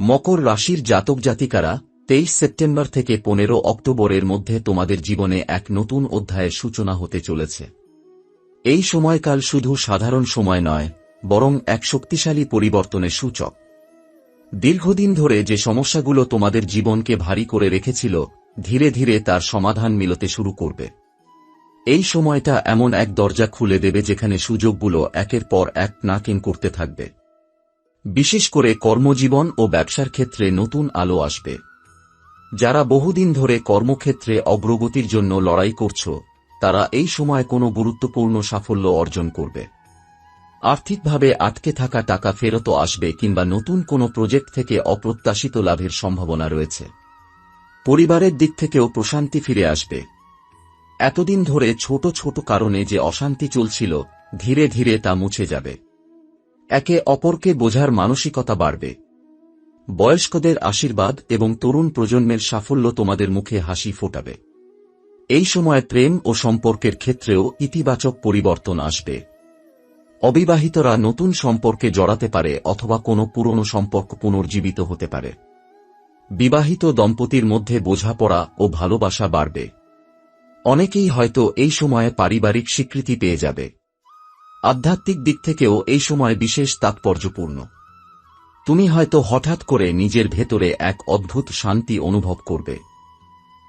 মকর রাশির জাতক জাতিকারা, তেইশ সেপ্টেম্বর থেকে পনেরো অক্টোবরের মধ্যে তোমাদের জীবনে এক নতুন অধ্যায়ের সূচনা হতে চলেছে। এই সময়কাল শুধু সাধারণ সময় নয়, বরং এক শক্তিশালী পরিবর্তনের সূচক। দীর্ঘদিন ধরে যে সমস্যাগুলো তোমাদের জীবনকে ভারী করে রেখেছিল, ধীরে ধীরে তার সমাধান মিলতে শুরু করবে। এই সময়টা এমন এক দরজা খুলে দেবে যেখানে সুযোগগুলো একের পর এক নাকেন করতে থাকবে। বিশেষ করে কর্মজীবন ও ব্যবসার ক্ষেত্রে নতুন আলো আসবে। যারা বহুদিন ধরে কর্মক্ষেত্রে অগ্রগতির জন্য লড়াই করছ, তারা এই সময় কোনো গুরুত্বপূর্ণ সাফল্য অর্জন করবে। আর্থিকভাবে আটকে থাকা টাকা ফেরত আসবে কিংবা নতুন কোনো প্রজেক্ট থেকে অপ্রত্যাশিত লাভের সম্ভাবনা রয়েছে। পরিবারের দিক থেকেও প্রশান্তি ফিরে আসবে। এতদিন ধরে ছোট ছোট কারণে যে অশান্তি চলছিল, ধীরে ধীরে তা মুছে যাবে। একে অপরকে বোঝার মানসিকতা বাড়বে। বয়স্কদের আশীর্বাদ এবং তরুণ প্রজন্মের সাফল্য তোমাদের মুখে হাসি ফোটাবে। এই সময় প্রেম ও সম্পর্কের ক্ষেত্রেও ইতিবাচক পরিবর্তন আসবে। অবিবাহিতরা নতুন সম্পর্কে জড়াতে পারে অথবা কোনো পুরনো সম্পর্ক পুনর্জীবিত হতে পারে। বিবাহিত দম্পতির মধ্যে বোঝাপড়া ও ভালোবাসা বাড়বে। অনেকেই হয়তো এই সময়ে পারিবারিক স্বীকৃতি পেয়ে যাবে। আধ্যাত্মিক দিক থেকেও এই সময় বিশেষ তাৎপর্যপূর্ণ। তুমি হয়তো হঠাৎ করে নিজের ভেতরে এক অদ্ভুত শান্তি অনুভব করবে।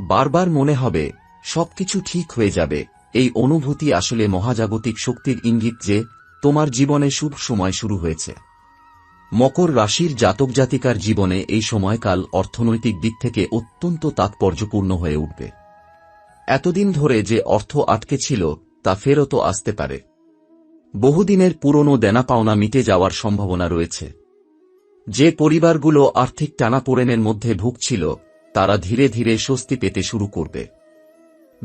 বারবার মনে হবে, সবকিছু ঠিক হয়ে যাবে। এই অনুভূতি আসলে মহাজাগতিক শক্তির ইঙ্গিত যে, তোমার জীবনে শুভ সময় শুরু হয়েছে। মকর রাশির জাতক জাতিকার জীবনে এই সময়কাল অর্থনৈতিক দিক থেকে অত্যন্ত তাৎপর্যপূর্ণ হয়ে উঠবে। এতদিন ধরে যে অর্থ আটকে ছিল, তা ফেরতও আসতে পারে। বহুদিনের পুরনো দেনা পাওনা মিটে যাওয়ার সম্ভাবনা রয়েছে। যে পরিবারগুলো আর্থিক টানাপোড়েনের মধ্যে ভুগছিল, তারা ধীরে ধীরে স্বস্তি পেতে শুরু করবে।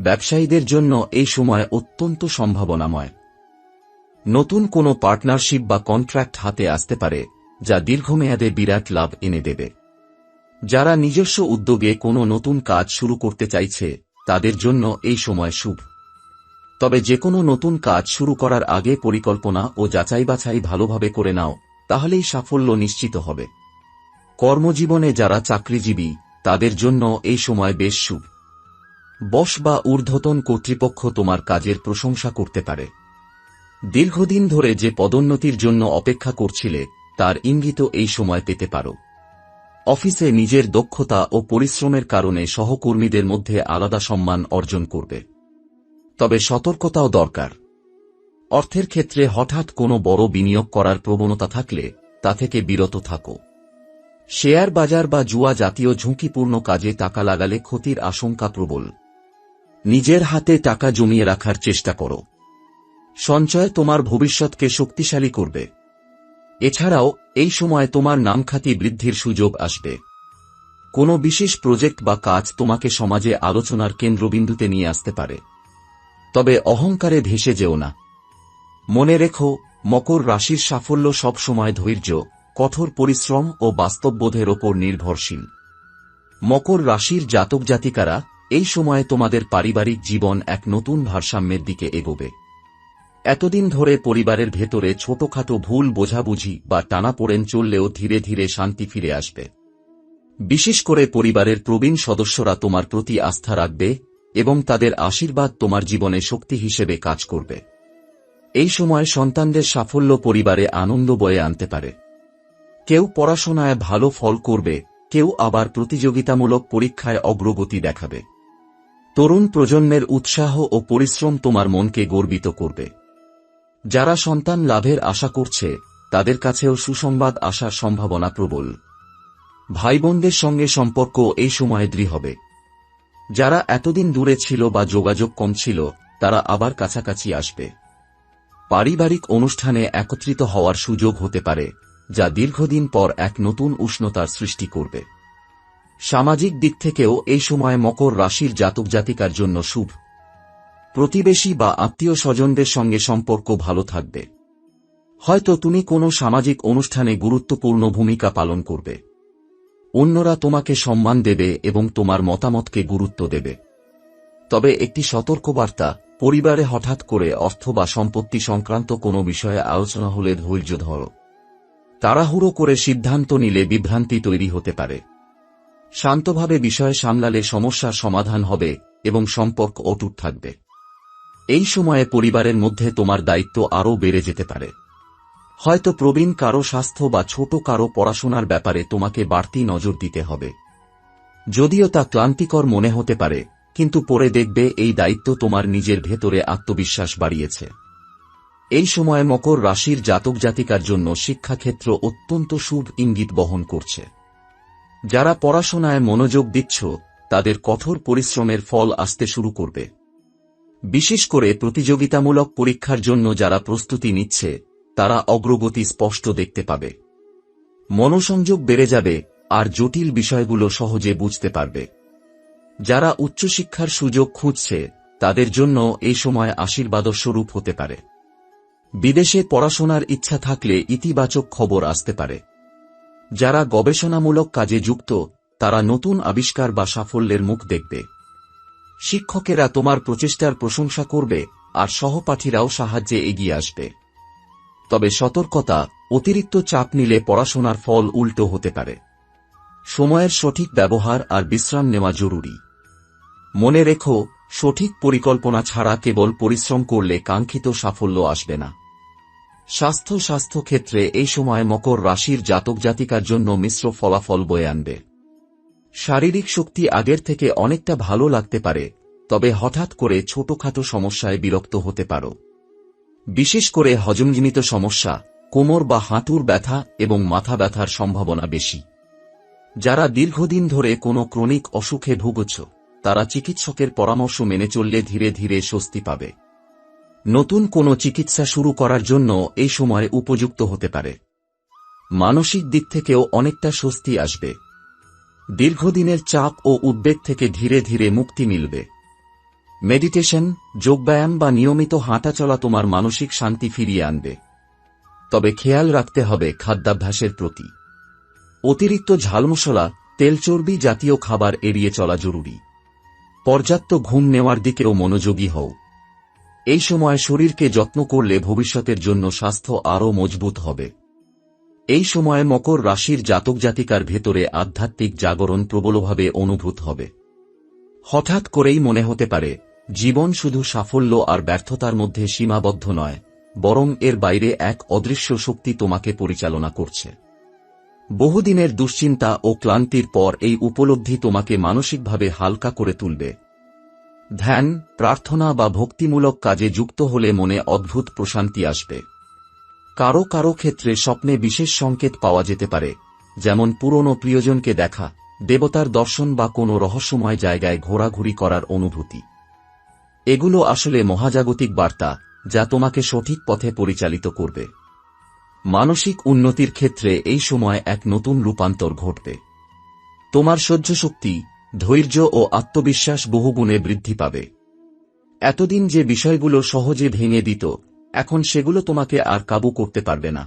ব্যবসায়ীদের জন্য এই সময় অত্যন্ত সম্ভাবনাময়। নতুন কোনো পার্টনারশিপ বা কন্ট্রাক্ট হাতে আসতে পারে, যা দীর্ঘমেয়াদে বিরাট লাভ এনে দেবে। যারা নিজস্ব উদ্যোগে কোনো নতুন কাজ শুরু করতে চাইছে, তাদের জন্য এই সময় শুভ। তবে যে কোনো নতুন কাজ শুরু করার আগে পরিকল্পনা ও যাচাই বাছাই ভালোভাবে করে নাও, তাহলেই সাফল্য নিশ্চিত হবে। কর্মজীবনে যারা চাকরিজীবী, তাদের জন্য এই সময় বেশ শুভ। বস বা ঊর্ধ্বতন কর্তৃপক্ষ তোমার কাজের প্রশংসা করতে পারে। দীর্ঘদিন ধরে যে পদোন্নতির জন্য অপেক্ষা করছিলে, তার ইঙ্গিত এই সময় পেতে পারো। অফিসে নিজের দক্ষতা ও পরিশ্রমের কারণে সহকর্মীদের মধ্যে আলাদা সম্মান অর্জন করবে। তবে সতর্কতাও দরকার। অর্থের ক্ষেত্রে হঠাৎ কোনো বড় বিনিয়োগ করার প্রবণতা থাকলে তা থেকে বিরত থাকো। শেয়ার বাজার বা জুয়া জাতীয় ঝুঁকিপূর্ণ কাজে টাকা লাগালে ক্ষতির আশঙ্কা প্রবল। নিজের হাতে টাকা জমিয়ে রাখার চেষ্টা করো। সঞ্চয় তোমার ভবিষ্যৎকে শক্তিশালী করবে। এছাড়াও এই সময় তোমার নামখ্যাতি বৃদ্ধির সুযোগ আসবে। কোনো বিশেষ প্রজেক্ট বা কাজ তোমাকে সমাজে আলোচনার কেন্দ্রবিন্দুতে নিয়ে আসতে পারে। তবে অহংকারে ভেসে যেও না। মনে রেখো, মকর রাশির সাফল্য সবসময় ধৈর্য, কঠোর পরিশ্রম ও বাস্তববোধের ওপর নির্ভরশীল। মকর রাশির জাতক জাতিকারা এই সময়ে তোমাদের পারিবারিক জীবন এক নতুন ভারসাম্যের দিকে এগোবে। এতদিন ধরে পরিবারের ভেতরে ছোটখাটো ভুল বোঝাবুঝি বা টানা টানাপোড়েন চললেও ধীরে ধীরে শান্তি ফিরে আসবে। বিশেষ করে পরিবারের প্রবীণ সদস্যরা তোমার প্রতি আস্থা রাখবে এবং তাদের আশীর্বাদ তোমার জীবনে শক্তি হিসেবে কাজ করবে। এই সময় সন্তানদের সাফল্য পরিবারে আনন্দ বয়ে আনতে পারে। কেউ পড়াশোনায় ভালো ফল করবে, কেউ আবার প্রতিযোগিতামূলক পরীক্ষায় অগ্রগতি দেখাবে। তরুণ প্রজন্মের উৎসাহ ও পরিশ্রম তোমার মনকে গর্বিত করবে। যারা সন্তান লাভের আশা করছে, তাদের কাছেও সুসংবাদ আসার সম্ভাবনা প্রবল। ভাইবোনদের সঙ্গে সম্পর্ক এই সময়ে দৃঢ় হবে। যারা এতদিন দূরে ছিল বা যোগাযোগ কম ছিল, তারা আবার কাছাকাছি আসবে। পারিবারিক অনুষ্ঠানে একত্রিত হওয়ার সুযোগ হতে পারে, যা দীর্ঘদিন পর এক নতুন উষ্ণতার সৃষ্টি করবে। সামাজিক দিক থেকেও এই সময় মকর রাশির জাতক জাতিকার জন্য শুভ। প্রতিবেশী বা আত্মীয় স্বজনদের সঙ্গে সম্পর্ক ভালো থাকবে। হয়তো তুমি কোনো সামাজিক অনুষ্ঠানে গুরুত্বপূর্ণ ভূমিকা পালন করবে। অন্যরা তোমাকে সম্মান দেবে এবং তোমার মতামতকে গুরুত্ব দেবে। তবে একটি সতর্কবার্তা, পরিবারে হঠাৎ করে অর্থ বা সম্পত্তি সংক্রান্ত কোনো বিষয়ে আলোচনা হলে ধৈর্য ধরো। তাড়াহুড়ো করে সিদ্ধান্ত নিলে বিভ্রান্তি তৈরি হতে পারে। শান্তভাবে বিষয় সামলালে সমস্যার সমাধান হবে এবং সম্পর্ক অটুট থাকবে। এই সময়ে পরিবারের মধ্যে তোমার দায়িত্ব আরও বেড়ে যেতে পারে। হয়তো প্রবীণ কারও স্বাস্থ্য বা ছোট কারও পড়াশোনার ব্যাপারে তোমাকে বাড়তি নজর দিতে হবে। যদিও তা ক্লান্তিকর মনে হতে পারে, কিন্তু পরে দেখবে এই দায়িত্ব তোমার নিজের ভেতরে আত্মবিশ্বাস বাড়িয়েছে। এই সময় মকর রাশির জাতক জাতিকার জন্য শিক্ষাক্ষেত্র অত্যন্ত শুভ ইঙ্গিত বহন করছে। যারা পড়াশোনায় মনোযোগ দিচ্ছ, তাদের কঠোর পরিশ্রমের ফল আসতে শুরু করবে। বিশেষ করে প্রতিযোগিতামূলক পরীক্ষার জন্য যারা প্রস্তুতি নিচ্ছে তারা অগ্রগতি স্পষ্ট দেখতে পাবে। মনোসংযোগ বেড়ে যাবে আর জটিল বিষয়গুলো সহজে বুঝতে পারবে। যারা উচ্চশিক্ষার সুযোগ খুঁজছে, তাদের জন্য এই সময় আশীর্বাদস্বরূপ হতে পারে। বিদেশে পড়াশোনার ইচ্ছা থাকলে ইতিবাচক খবর আসতে পারে। যারা গবেষণামূলক কাজে যুক্ত, তারা নতুন আবিষ্কার বা সাফল্যের মুখ দেখবে। শিক্ষকেরা তোমার প্রচেষ্টার প্রশংসা করবে আর সহপাঠীরাও সাহায্যে এগিয়ে আসবে। তবে সতর্কতা, অতিরিক্ত চাপ নিলে পড়াশোনার ফল উল্টো হতে পারে। সময়ের সঠিক ব্যবহার আর বিশ্রাম নেওয়া জরুরি। মনে রেখো, সঠিক পরিকল্পনা ছাড়া কেবল পরিশ্রম করলে কাঙ্ক্ষিত সাফল্য আসবে না। স্বাস্থ্য স্বাস্থ্য ক্ষেত্রে এই সময় মকর রাশির জাতক জাতিকার জন্য মিশ্র ফলাফল বয়ে আনবে। শারীরিক শক্তি আগের থেকে অনেকটা ভালো লাগতে পারে, তবে হঠাৎ করে ছোটখাটো সমস্যায় বিরক্ত হতে পারো। বিশেষ করে হজমজনিত সমস্যা, কোমর বা হাঁটুর ব্যথা এবং মাথা ব্যথার সম্ভাবনা বেশি। যারা দীর্ঘদিন ধরে কোনো ক্রনিক অসুখে ভুগছ, তারা চিকিৎসকের পরামর্শ মেনে চললে ধীরে ধীরে স্বস্তি পাবে। নতুন কোনো চিকিৎসা শুরু করার জন্য এই সময় উপযুক্ত হতে পারে। মানসিক দিক থেকেও অনেকটা স্বস্তি আসবে। দীর্ঘদিনের চাপ ও উদ্বেগ থেকে ধীরে ধীরে মুক্তি মিলবে। মেডিটেশন, যোগব্যায়াম বা নিয়মিত হাঁটাচলা তোমার মানসিক শান্তি ফিরিয়ে আনবে। তবে খেয়াল রাখতে হবে খাদ্যাভ্যাসের প্রতি। অতিরিক্ত ঝালমশলা তেলচর্বি জাতীয় খাবার এড়িয়ে চলা জরুরি। পর্যাপ্ত ঘুম নেওয়ার দিকেও মনোযোগী হও। এই সময় শরীরকে যত্ন করলে ভবিষ্যতের জন্য স্বাস্থ্য আরও মজবুত হবে। এই সময় মকর রাশির জাতক জাতিকার ভেতরে আধ্যাত্মিক জাগরণ প্রবলভাবে অনুভূত হবে। হঠাৎ করেই মনে হতে পারে জীবন শুধু সাফল্য আর ব্যর্থতার মধ্যে সীমাবদ্ধ নয়, বরং এর বাইরে এক অদৃশ্য শক্তি তোমাকে পরিচালনা করছে। বহুদিনের দুশ্চিন্তা ও ক্লান্তির পর এই উপলব্ধি তোমাকে মানসিকভাবে হালকা করে তুলবে। ধ্যান, প্রার্থনা বা ভক্তিমূলক কাজে যুক্ত হলে মনে অদ্ভুত প্রশান্তি আসবে। কারও কারও ক্ষেত্রে স্বপ্নে বিশেষ সংকেত পাওয়া যেতে পারে, যেমন পুরনো প্রিয়জনকে দেখা, দেবতার দর্শন বা কোনো রহস্যময় জায়গায় ঘোরাঘুরি করার অনুভূতি। এগুলো আসলে মহাজাগতিক বার্তা, যা তোমাকে সঠিক পথে পরিচালিত করবে। মানসিক উন্নতির ক্ষেত্রে এই সময় এক নতুন রূপান্তর ঘটবে। তোমার সহ্যশক্তি, ধৈর্য ও আত্মবিশ্বাস বহুগুণে বৃদ্ধি পাবে। এতদিন যে বিষয়গুলো সহজে ভেঙে দিত, এখন সেগুলো তোমাকে আর কাবু করতে পারবে না।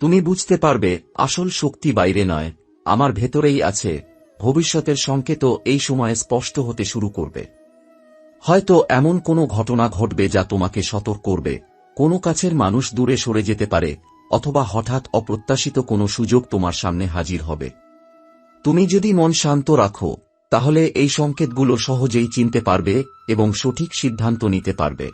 তুমি বুঝতে পারবে, আসল শক্তি বাইরে নয়, আমার ভেতরেই আছে, ভবিষ্যতের সংকেত এই সময়ে স্পষ্ট হতে শুরু করবে। হয়তো এমন কোনো ঘটনা ঘটবে যা তোমাকে সতর্ক করবে। কোনো কাছের মানুষ দূরে সরে যেতে পারে, অথবা হঠাৎ অপ্রত্যাশিত কোনো সুযোগ তোমার সামনে হাজির হবে। তুমি যদি মন শান্ত রাখো, তাহলে এই সংকেতগুলো সহজেই চিনতে পারবে এবং সঠিক সিদ্ধান্ত নিতে পারবে।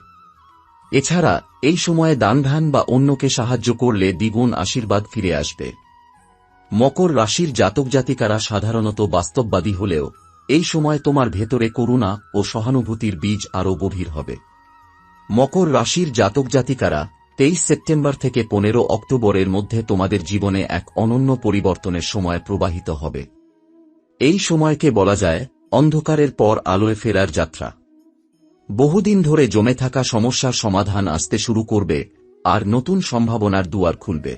এছাড়া, এই সময়ে দানধান বা অন্যকে সাহায্য করলে দ্বিগুণ আশীর্বাদ ফিরে আসবে। মকর রাশির জাতক জাতিকারা সাধারণত বাস্তববাদী হলেও এই সময় তোমার ভেতরে করুণা ও সহানুভূতির বীজ আরও গভীর হবে। মকর রাশির জাতক জাতিকারা তেইশ সেপ্টেম্বর থেকে পনেরো অক্টোবরের মধ্যে তোমাদের জীবনে এক অনন্য পরিবর্তনের সময় প্রবাহিত হবে। এই সময়কে বলা যায় অন্ধকারের পর আলোয় ফেরার যাত্রা। বহুদিন ধরে জমে থাকা সমস্যার সমাধান আসতে শুরু করবে আর নতুন সম্ভাবনার দুয়ার খুলবে।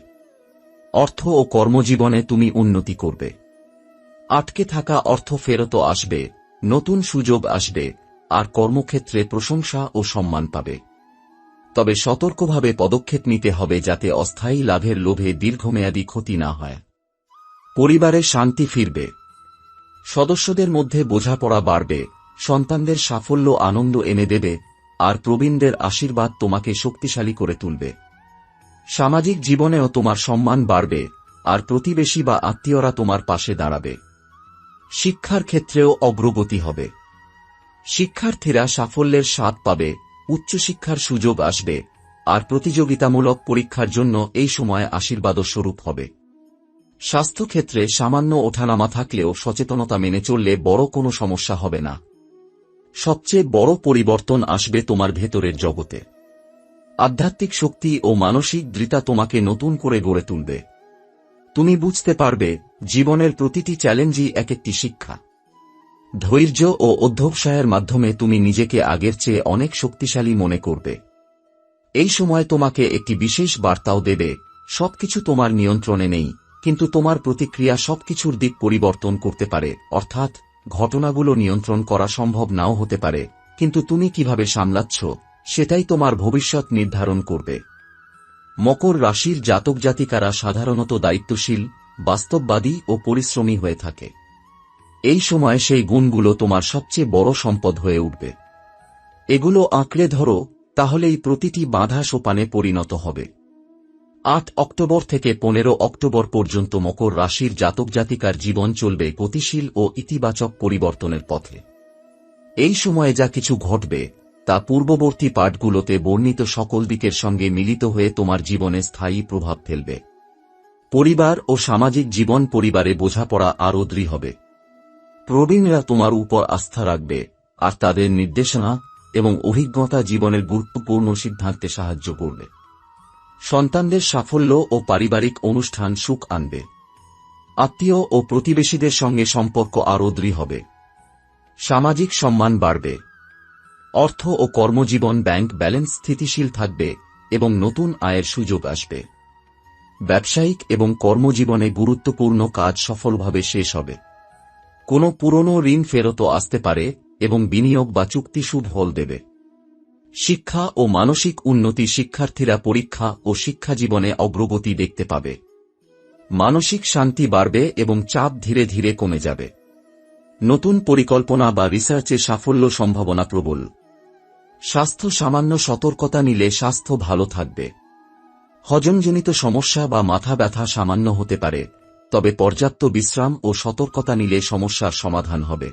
অর্থ ও কর্মজীবনে তুমি উন্নতি করবে। আটকে থাকা অর্থ ফেরত আসবে, নতুন সুযোগ আসবে, আর কর্মক্ষেত্রে প্রশংসা ও সম্মান পাবে। তবে সতর্কভাবে পদক্ষেপ নিতে হবে যাতে অস্থায়ী লাভের লোভে দীর্ঘমেয়াদী ক্ষতি না হয়। পরিবারে শান্তি ফিরবে। সদস্যদের মধ্যে বোঝাপড়া বাড়বে, সন্তানদের সাফল্য আনন্দ এনে দেবে, আর প্রবীণদের আশীর্বাদ তোমাকে শক্তিশালী করে তুলবে। সামাজিক জীবনেও তোমার সম্মান বাড়বে, আর প্রতিবেশী বা আত্মীয়রা তোমার পাশে দাঁড়াবে। শিক্ষার ক্ষেত্রেও অগ্রগতি হবে। শিক্ষার্থীরা সাফল্যের স্বাদ পাবে, উচ্চশিক্ষার সুযোগ আসবে, আর প্রতিযোগিতামূলক পরীক্ষার জন্য এই সময় আশীর্বাদও স্বরূপ হবে। স্বাস্থ্যক্ষেত্রে সামান্য ওঠানামা থাকলেও সচেতনতা মেনে চললে বড় কোনো সমস্যা হবে না। সবচেয়ে বড় পরিবর্তন আসবে তোমার ভেতরের জগতে। আধ্যাত্মিক শক্তি ও মানসিক দৃঢ়তা তোমাকে নতুন করে গড়ে তুলবে। তুমি বুঝতে পারবে, জীবনের প্রতিটি চ্যালেঞ্জই এক একটি শিক্ষা। ধৈর্য ও অধ্যবসায়ের মাধ্যমে তুমি নিজেকে আগের চেয়ে অনেক শক্তিশালী মনে করবে। এই সময় তোমাকে একটি বিশেষ বার্তাও দেবে, সবকিছু তোমার নিয়ন্ত্রণে নেই, কিন্তু তোমার প্রতিক্রিয়া সবকিছুর দিক পরিবর্তন করতে পারে, অর্থাৎ ঘটনাগুলো নিয়ন্ত্রণ করা সম্ভব নাও হতে পারে, কিন্তু তুমি কীভাবে সামলাচ্ছ, সেটাই তোমার ভবিষ্যৎ নির্ধারণ করবে। মকর রাশির জাতক জাতিকারা সাধারণত দায়িত্বশীল, বাস্তববাদী ও পরিশ্রমী হয়ে থাকে। এই সময় সেই গুণগুলো তোমার সবচেয়ে বড় সম্পদ হয়ে উঠবে। এগুলো আঁকড়ে ধরো, তাহলেই প্রতিটি বাধা সোপানে পরিণত হবে। আট অক্টোবর থেকে পনেরো অক্টোবর পর্যন্ত মকর রাশির জাতক জাতিকার জীবন চলবে গতিশীল ও ইতিবাচক পরিবর্তনের পথে। এই সময়ে যা কিছু ঘটবে তা পূর্ববর্তী পাঠগুলোতে বর্ণিত সকল দিকের সঙ্গে মিলিত হয়ে তোমার জীবনে স্থায়ী প্রভাব ফেলবে। পরিবার ও সামাজিক জীবন পরিবারে বোঝাপড়া আরও দৃঢ় হবে। প্রবীণরা তোমার উপর আস্থা রাখবে, আর তাদের নির্দেশনা এবং অভিজ্ঞতা জীবনের গুরুত্বপূর্ণ সিদ্ধান্তে সাহায্য করবে। সন্তানদের সাফল্য ও পারিবারিক অনুষ্ঠান সুখ আনবে। আত্মীয় ও প্রতিবেশীদের সঙ্গে সম্পর্ক আরও দৃঢ় হবে। সামাজিক সম্মান বাড়বে। অর্থ ও কর্মজীবন ব্যাংক ব্যালেন্স স্থিতিশীল থাকবে এবং নতুন আয়ের সুযোগ আসবে। ব্যবসায়িক এবং কর্মজীবনে গুরুত্বপূর্ণ কাজ সফলভাবে শেষ হবে। কোনো পুরনো ঋণ ফেরতও আসতে পারে এবং বিনিয়োগ বা চুক্তি সুদ হল দেবে। শিক্ষা ও মানসিক উন্নতি শিক্ষার্থীরা পরীক্ষা ও শিক্ষা জীবনে অগ্রগতি দেখতে পাবে। মানসিক শান্তি বাড়বে এবং চাপ ধীরে ধীরে কমে যাবে। নতুন পরিকল্পনা বা রিসার্চে সাফল্য সম্ভাবনা প্রবল। স্বাস্থ্য সামান্য সতর্কতা নিলে স্বাস্থ্য ভালো থাকবে। হজমজনিত সমস্যা বা মাথা ব্যথা সামান্য হতে পারে, তবে পর্যাপ্ত বিশ্রাম ও সতর্কতা নিলে সমস্যার সমাধান হবে।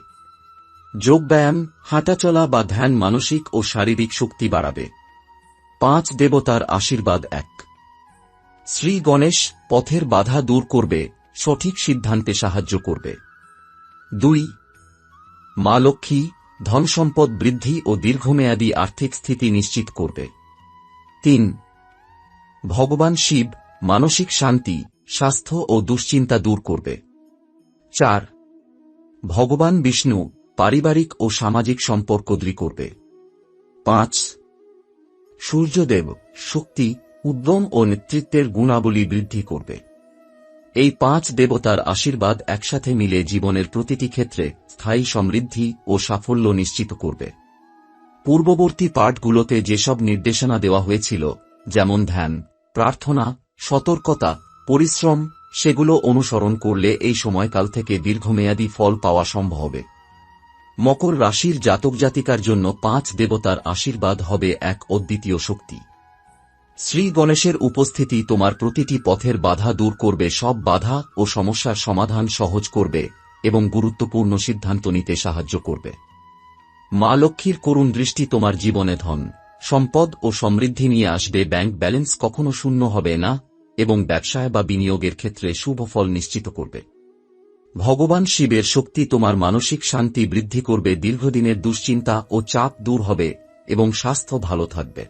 যোগব্যায়াম, হাঁটাচলা বা ধ্যান মানসিক ও শারীরিক শক্তি বাড়াবে। পাঁচ দেবতার আশীর্বাদ এক। শ্রী গণেশ পথের বাধা দূর করবে, সঠিক সিদ্ধান্তে সাহায্য করবে। দুই, মা লক্ষ্মী ধনসম্পদ বৃদ্ধি ও দীর্ঘমেয়াদী আর্থিক স্থিতি নিশ্চিত করবে। তিন, ভগবান শিব মানসিক শান্তি, স্বাস্থ্য ও দুশ্চিন্তা দূর করবে। চার, ভগবান বিষ্ণু পারিবারিক ও সামাজিক সম্পর্ক দৃঢ় করবে। পাঁচ, সূর্যদেব শক্তি, উদ্যম ও নেতৃত্বের গুণাবলী বৃদ্ধি করবে। এই পাঁচ দেবতার আশীর্বাদ একসাথে মিলে জীবনের প্রতিটি ক্ষেত্রে স্থায়ী সমৃদ্ধি ও সাফল্য নিশ্চিত করবে। পূর্ববর্তী পাঠগুলোতে যেসব নির্দেশনা দেওয়া হয়েছিল, যেমন ধ্যান, প্রার্থনা, সতর্কতা, পরিশ্রম, সেগুলো অনুসরণ করলে এই সময়কাল থেকে দীর্ঘমেয়াদী ফল পাওয়া সম্ভব হবে। মকর রাশির জাতক জাতিকার জন্য পাঁচ দেবতার আশীর্বাদ হবে এক অদ্বিতীয় শক্তি। শ্রী গণেশের উপস্থিতি তোমার প্রতিটি পথের বাধা দূর করবে, সব বাধা ও সমস্যার সমাধান সহজ করবে এবং গুরুত্বপূর্ণ সিদ্ধান্ত নিতে সাহায্য করবে। মা লক্ষ্মীর করুণ দৃষ্টি তোমার জীবনে ধন, সম্পদ ও সমৃদ্ধি নিয়ে আসবে, ব্যাংক ব্যালেন্স কখনো শূন্য হবে না এবং ব্যবসায় বা বিনিয়োগের ক্ষেত্রে শুভ ফল নিশ্চিত করবে। ভগবান শিবের শক্তি তোমার মানসিক শান্তি বৃদ্ধি করবে, দীর্ঘদিনের দুশ্চিন্তা ও চাপ দূর হবে এবং স্বাস্থ্য ভালো থাকবে।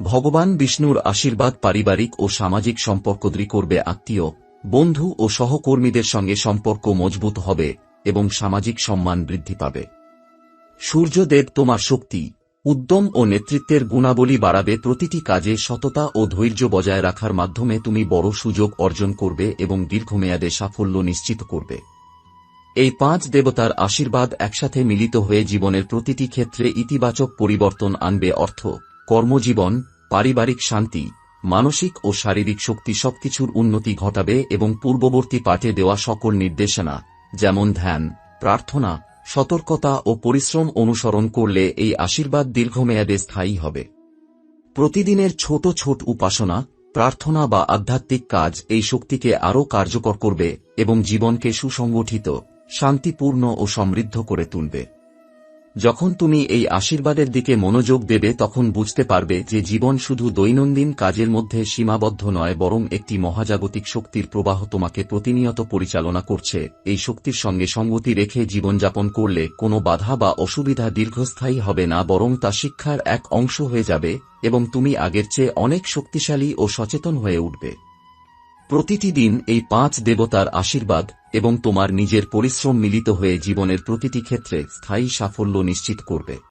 ভগবান বিষ্ণুর আশীর্বাদ পারিবারিক ও সামাজিক সম্পর্ক দৃঢ় করবে আত্মীয়, বন্ধু ও সহকর্মীদের সঙ্গে সম্পর্ক মজবুত হবে এবং সামাজিক সম্মান বৃদ্ধি পাবে। সূর্যদেব তোমার শক্তি, উদ্যম ও নেতৃত্বের গুণাবলী বাড়াবে, প্রতিটি কাজে সততা ও ধৈর্য বজায় রাখার মাধ্যমে তুমি বড় সুযোগ অর্জন করবে এবং দীর্ঘমেয়াদে সাফল্য নিশ্চিত করবে। এই পাঁচ দেবতার আশীর্বাদ একসাথে মিলিত হয়ে জীবনের প্রতিটি ক্ষেত্রে ইতিবাচক পরিবর্তন আনবে অর্থ। কর্মজীবন, পারিবারিক শান্তি, মানসিক ও শারীরিক শক্তি সবকিছুর উন্নতি ঘটাবে এবং পূর্ববর্তী পাঠে দেওয়া সকল নির্দেশনা, যেমন ধ্যান, প্রার্থনা, সতর্কতা ও পরিশ্রম অনুসরণ করলে এই আশীর্বাদ দীর্ঘমেয়াদে স্থায়ী হবে। প্রতিদিনের ছোট ছোট উপাসনা, প্রার্থনা বা আধ্যাত্মিক কাজ এই শক্তিকে আরও কার্যকর করবে এবং জীবনকে সুসংগঠিত, শান্তিপূর্ণ ও সমৃদ্ধ করে তুলবে। যখন তুমি এই আশীর্বাদের দিকে মনোযোগ দেবে তখন বুঝতে পারবে যে জীবন শুধু দৈনন্দিন কাজের মধ্যে সীমাবদ্ধ নয়, বরং একটি মহাজাগতিক শক্তির প্রবাহ তোমাকে প্রতিনিয়ত পরিচালনা করছে। এই শক্তির সঙ্গে সঙ্গতি রেখে জীবনযাপন করলে কোনো বাধা বা অসুবিধা দীর্ঘস্থায়ী হবে না, বরং তা শিক্ষার এক অংশ হয়ে যাবে এবং তুমি আগের চেয়ে অনেক শক্তিশালী ও সচেতন হয়ে উঠবে। প্রতিটি দিন এই পাঁচ দেবতার আশীর্বাদ এবং তোমার নিজের পরিশ্রম মিলিত হয়ে জীবনের প্রতিটি ক্ষেত্রে স্থায়ী সাফল্য নিশ্চিত করবে।